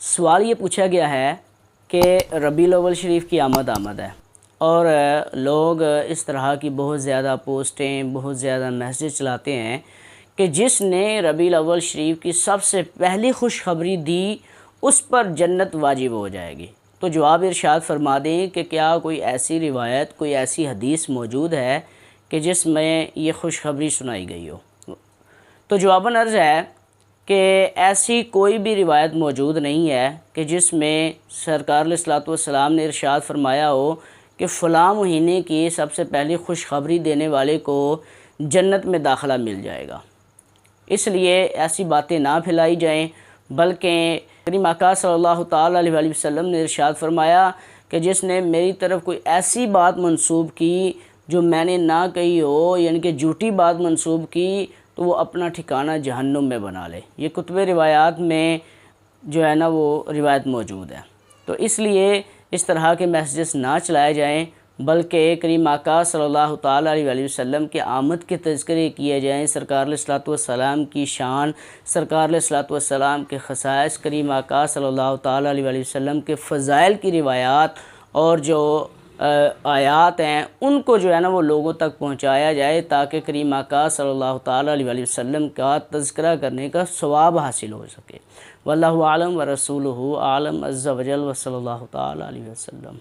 سوال یہ پوچھا گیا ہے کہ ربیع الاول شریف کی آمد آمد ہے اور لوگ اس طرح کی بہت زیادہ پوسٹیں، بہت زیادہ میسیج چلاتے ہیں کہ جس نے ربیع الاول شریف کی سب سے پہلی خوشخبری دی، اس پر جنت واجب ہو جائے گی۔ تو جواب ارشاد فرما دیں کہ کیا کوئی ایسی روایت، کوئی ایسی حدیث موجود ہے کہ جس میں یہ خوشخبری سنائی گئی ہو؟ تو جواباً عرض ہے کہ ایسی کوئی بھی روایت موجود نہیں ہے کہ جس میں سرکار علیہ الصلوۃ والسلام نے ارشاد فرمایا ہو کہ فلاں مہینے کی سب سے پہلی خوشخبری دینے والے کو جنت میں داخلہ مل جائے گا۔ اس لیے ایسی باتیں نہ پھیلائی جائیں، بلکہ کریم آقا صلی اللہ تعالیٰ علیہ وسلم نے ارشاد فرمایا کہ جس نے میری طرف کوئی ایسی بات منسوب کی جو میں نے نہ کہی ہو یعنی کہ جھوٹی بات منسوب کی تو وہ اپنا ٹھکانہ جہنم میں بنا لے۔ یہ کتب روایات میں جو ہے نا وہ روایت موجود ہے۔ تو اس لیے اس طرح کے میسیجز نہ چلائے جائیں، بلکہ کریم آقا صلی اللہ تعالیٰ علیہ وسلم کے آمد کے تذکرے کیے جائیں۔ سرکار علیہ الصلوۃ والسلام کی شان، سرکار علیہ الصلوۃ والسلام کے خصائص، کریم آقا صلی اللہ تعالیٰ علیہ وسلم کے فضائل کی روایات اور جو آیات ہیں، ان کو جو ہے نا وہ لوگوں تک پہنچایا جائے تاکہ کریم آقا صلی اللہ تعالیٰ علیہ وسلم کا تذکرہ کرنے کا ثواب حاصل ہو سکے۔ واللہ عالم و رسول عالم عز و جل و صلی اللہ تعالیٰ علیہ وسلم۔